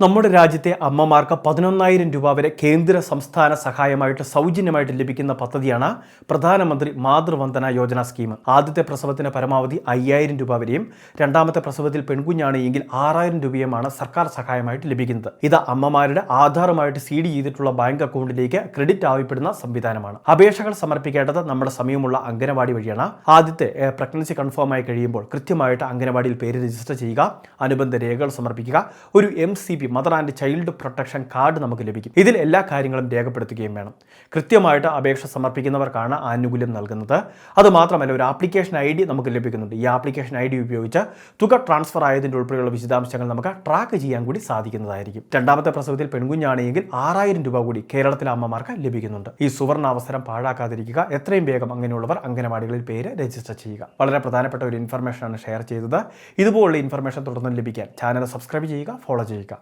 നമ്മുടെ രാജ്യത്തെ അമ്മമാർക്ക് പതിനൊന്നായിരം രൂപ വരെ കേന്ദ്ര സംസ്ഥാന സഹായമായിട്ട് സൗജന്യമായിട്ട് ലഭിക്കുന്ന പദ്ധതിയാണ് പ്രധാനമന്ത്രി മാതൃവന്ദന യോജന സ്കീം. ആദ്യത്തെ പ്രസവത്തിന് പരമാവധി അയ്യായിരം രൂപ വരെയും രണ്ടാമത്തെ പ്രസവത്തിൽ പെൺകുഞ്ഞാണ് എങ്കിൽ ആറായിരം രൂപയുമാണ് സർക്കാർ സഹായമായിട്ട് ലഭിക്കുന്നത്. ഇത് അമ്മമാരുടെ ആധാറുമായിട്ട് സീഡ് ചെയ്തിട്ടുള്ള ബാങ്ക് അക്കൗണ്ടിലേക്ക് ക്രെഡിറ്റ് ആവശ്യപ്പെടുന്ന സംവിധാനമാണ്. അപേക്ഷകൾ സമർപ്പിക്കേണ്ടത് നമ്മുടെ സമയമുള്ള അംഗനവാടി വഴിയാണ്. ആദ്യത്തെ പ്രഗ്നൻസി കൺഫേം ആയി കഴിയുമ്പോൾ കൃത്യമായിട്ട് അംഗനവാടിയിൽ പേര് രജിസ്റ്റർ ചെയ്യുക അനുബന്ധ രേഖകൾ സമർപ്പിക്കുക. ഒരു M C P mother and child protection card നമുക്ക് ലഭിക്കും. ഇതിൽ എല്ലാ കാര്യങ്ങളും രേഖപ്പെടുത്തുകയും വേണം. കൃത്യമായിട്ട് അപേക്ഷ സമർപ്പിക്കുന്നവർക്കാണ് ആനുകൂല്യം നൽകുന്നത്. അതുമാത്രമല്ല ഒരു ആപ്ലിക്കേഷൻ ഐ ഡി നമുക്ക് ലഭിക്കുന്നുണ്ട്. ഈ ആപ്ലിക്കേഷൻ ഐ ഡി ഉപയോഗിച്ച് തുക ട്രാൻസ്ഫർ ആയതിന്റെ ഉൾപ്പെടെയുള്ള വിശദാംശങ്ങൾ നമുക്ക് ട്രാക്ക് ചെയ്യാൻ കൂടി സാധിക്കുന്നതായിരിക്കും. രണ്ടാമത്തെ പ്രസവത്തിൽ പെൺകുഞ്ഞാണെങ്കിൽ ആറായിരം രൂപ കൂടി കേരളത്തിലെ അമ്മമാർക്ക് ലഭിക്കുന്നുണ്ട്. ഈ സുവർണ അവസരം പാഴാക്കാതിരിക്കുക. എത്രയും വേഗം അങ്ങനെയുള്ളവർ അംഗനവാടികളിൽ പേര് രജിസ്റ്റർ ചെയ്യുക. വളരെ പ്രധാനപ്പെട്ട ഒരു ഇൻഫർമേഷനാണ് ഷെയർ ചെയ്തത്. ഇതുപോലുള്ള ഇൻഫർമേഷൻ തുടർന്ന് ലഭിക്കാൻ ചാനൽ സബ്സ്ക്രൈബ് ചെയ്യുക ഫോളോ ചെയ്യുക.